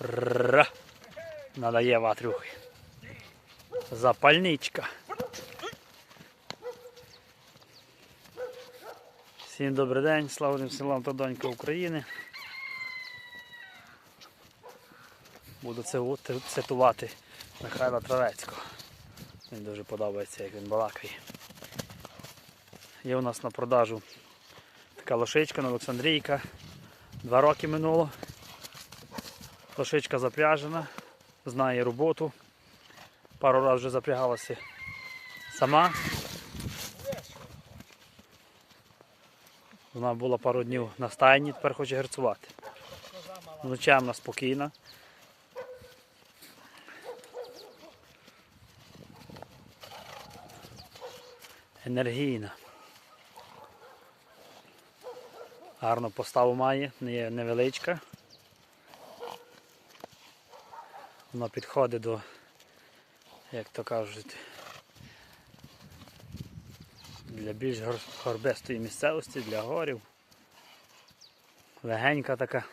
Ра. Надає ватрюхи. Запальничка. Всім добрий день, славним селам та донька України. Буду циту- цитувати Михайла Травецького. Мені дуже подобається, як він балакає. Є у нас на продажу така лошичка на Олександрійка. Два роки минуло. Лошичка запряжена, знає роботу. Пару разів вже запрягалася сама. Вона була пару днів на стайні, тепер хоче герцувати. Ночемна, спокійна. Енергійна. Гарну поставу має, не є невеличка. Вона підходить до, як то кажуть, для більш гор- горбистої місцевості, для горів. Легенька така,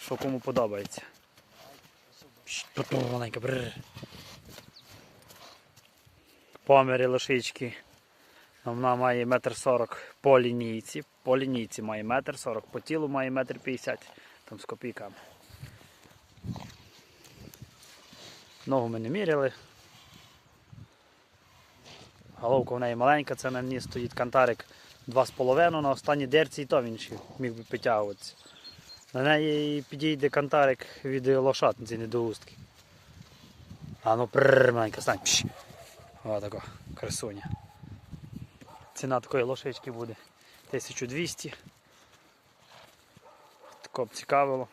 що кому подобається. Маленька, бррр. Помірі лошички. Вона має метр сорок по лінійці. По лінійці має метр сорок, по тілу має метр п'ятдесят, там з копійками. Ногу ми не міряли. Головка в неї маленька, це на ній стоїть кантарик 2,5, на останній дерці і то він ще міг би підтягуватися. На неї підійде кантарик від лошадниці недоустки. А ну прррр, маленька, стань. Пш. О, така красуня. Ціна такої лошички буде 1200. Тако б цікавило.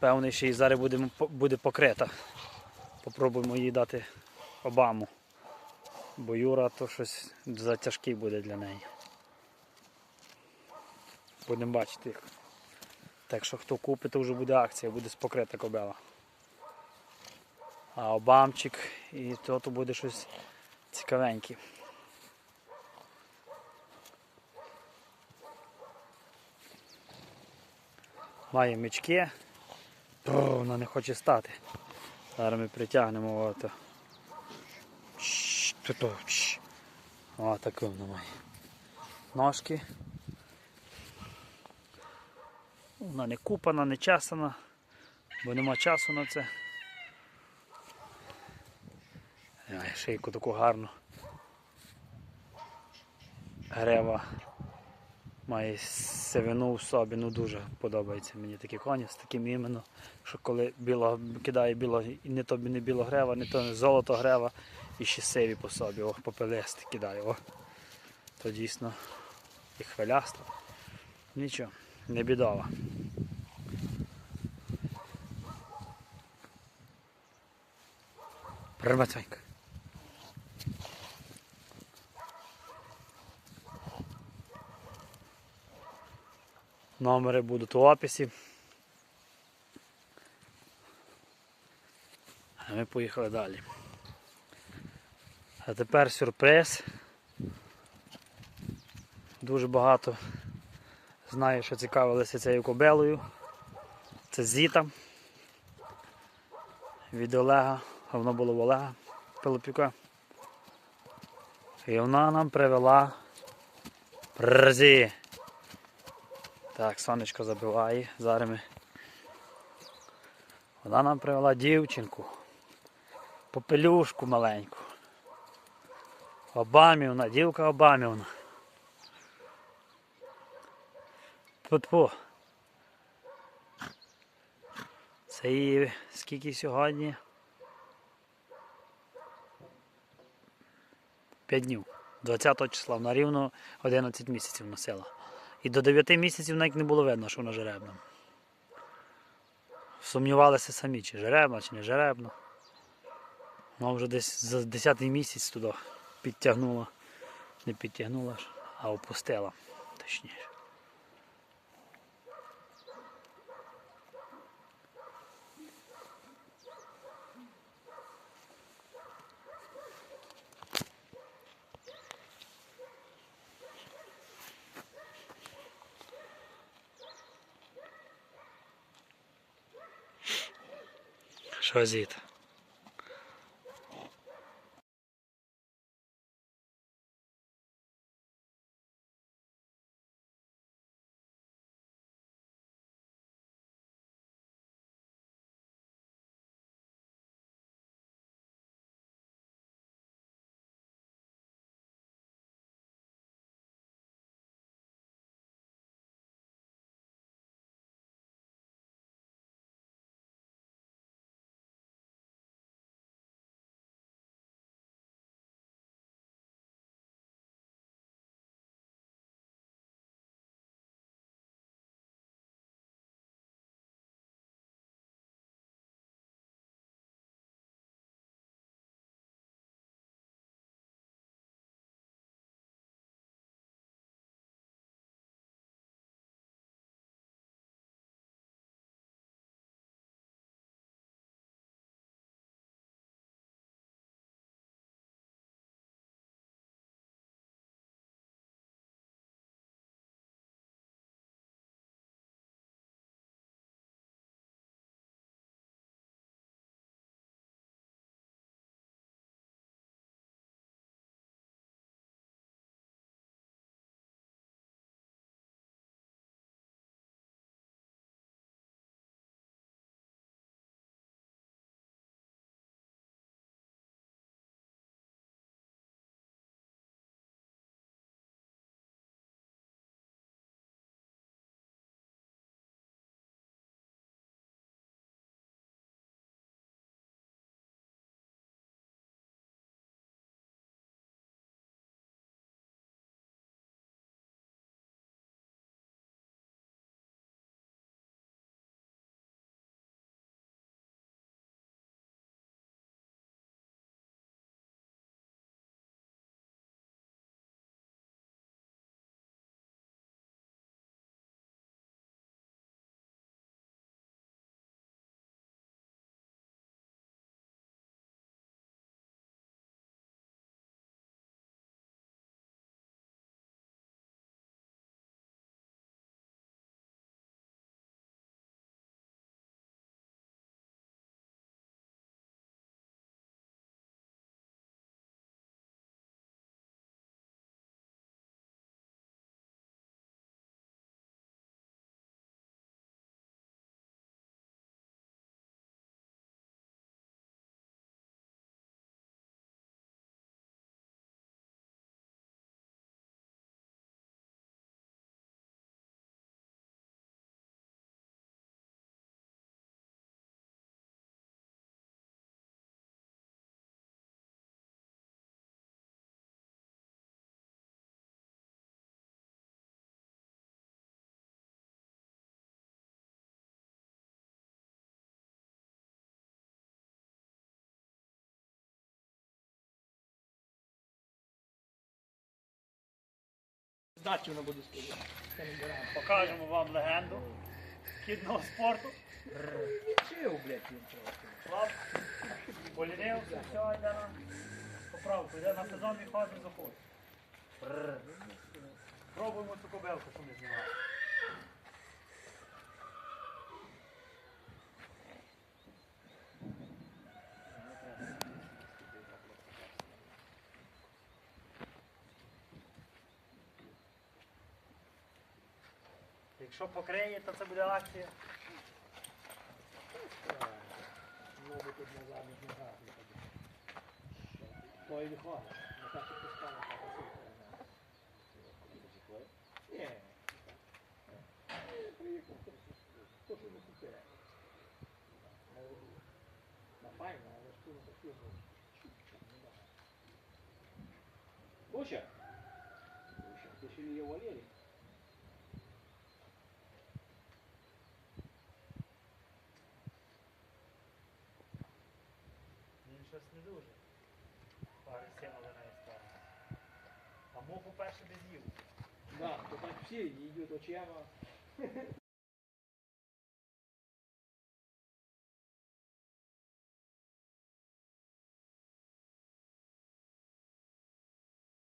Певний, що і зараз буде, буде покрита. Попробуємо їй дати Обаму. Бо Юра то щось затяжкий буде для неї. Будемо бачити їх. Так що хто купить, то вже буде акція, буде покрита кобела. А обамчик і то, то буде щось цікавеньке. Має мічки. О, вона не хоче стати. Зараз ми притягнемо ото. О, таке воно має. Ножки. Вона не купана, не чесана, бо нема часу на це. Шийку таку гарну. Грева має сивину в собі, ну дуже подобається мені такі коні з таким іменно, що коли біло, кидає біло, не то не білогрева, не то не золото грева, і ще сиві по собі, ох, попелисти кидає, о. То дійсно і хвилясто. Нічого, не бідова. Примаценька. Номери будуть у описі. А ми поїхали далі. А тепер сюрприз. Дуже багато знаю, що цікавилися цією кобелою. Це Зіта. Від Олега, воно було в Олега Пилипюка. І вона нам привела прзі. Так, сонечко забиває. Зараз ми. Вона нам привела дівчинку. Попелюшку маленьку. Обамівна, дівка Обамівна. Тьфу-тьфу. Це її скільки сьогодні? П'ять днів. 20 числа вона рівно 11 місяців носила. І до 9 місяців навіть не було видно, що вона жеребна. Сумнівалися самі, чи жеребна, чи не жеребна. Вона вже десь за 10 місяць туди підтягнула. Не підтягнула, а опустила. Точніше. Що зід? вона буде не беремо. Покажемо вам легенду кідного спорту. Чив, блядь, він чого. Полінився, все, йде на поправку, йде на сезон і ходить заходить. Пробуємо цю кобелку, що ми знімали. Якщо покриє, то це буде акція. На не ходить. Не так і пускала, так і Ні. Приїхав, то що не купив. На файно, але ж тут не хотів. Куча? Куча, ти ще не є Валерій. Він щось не дуже. Агресивно до неї стало. А муху перше не з'їв. Да, то так всі йдуть очима.